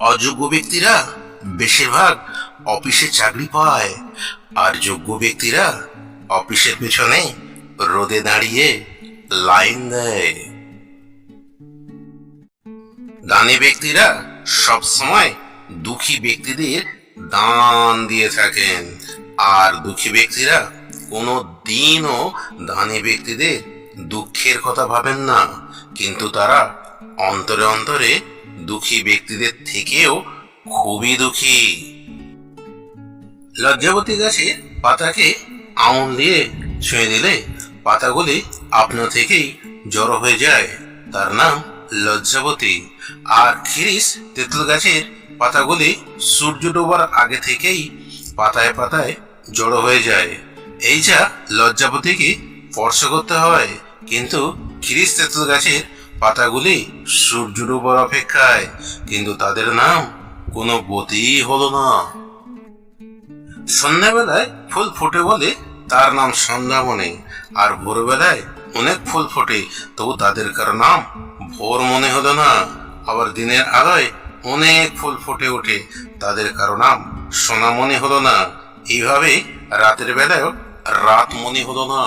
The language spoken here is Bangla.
অযোগ্য ব্যক্তিরা বেশিরভাগ অফিসে চাকরি পায়, আর যোগ্য ব্যক্তিরা অফিসের পেছনে রোদে দাঁড়িয়ে লাইন দেয়। দানি ব্যক্তিরা সব সময় দুঃখী ব্যক্তিদের দান দিয়ে থাকেন, আর দুঃখী ব্যক্তিরা কোনো দিনও দানি ব্যক্তিদের দুঃখের কথা ভাবেন না, কিন্তু তারা অন্তরে অন্তরে দুঃখী ব্যক্তিদের থেকেও খুবই দুঃখী। লজ্জাবতী গাছের পাতাকে আউন দিয়ে ছুঁয়ে দিলে পাতাগুলি আপনা থেকেই জড়ো হয়ে যায়। তার নাম লজ্জাবতী। আর খিরিস তেঁতুল গাছের পাতাগুলি সূর্য ডোবার আগে থেকেই পাতায় পাতায় জড়ো হয়ে যায়। এই যা লজ্জাবতীকে স্পর্শ করতে হয়। কিন্তু খিরিস তেঁতুল গাছের পাতাগুলি সূর্য ডোবার অপেক্ষায়, কিন্তু তাদের নাম কোনো গতিই হলো না। সন্ধ্যাবেলায় ফুল ফোটে বলে তার নাম সন্ধ্যামণি, আর ভোরবেলায় অনেক ফুল ফোটে, তবু তাদের কারও নাম ভোর মনে হলো না। আবার দিনের আলোয় অনেক ফুল ফুটে ওঠে, তাদের কারও নাম সোনা মনে হলো না। এইভাবে রাতের বেলায়ও রাত মনে হলো না।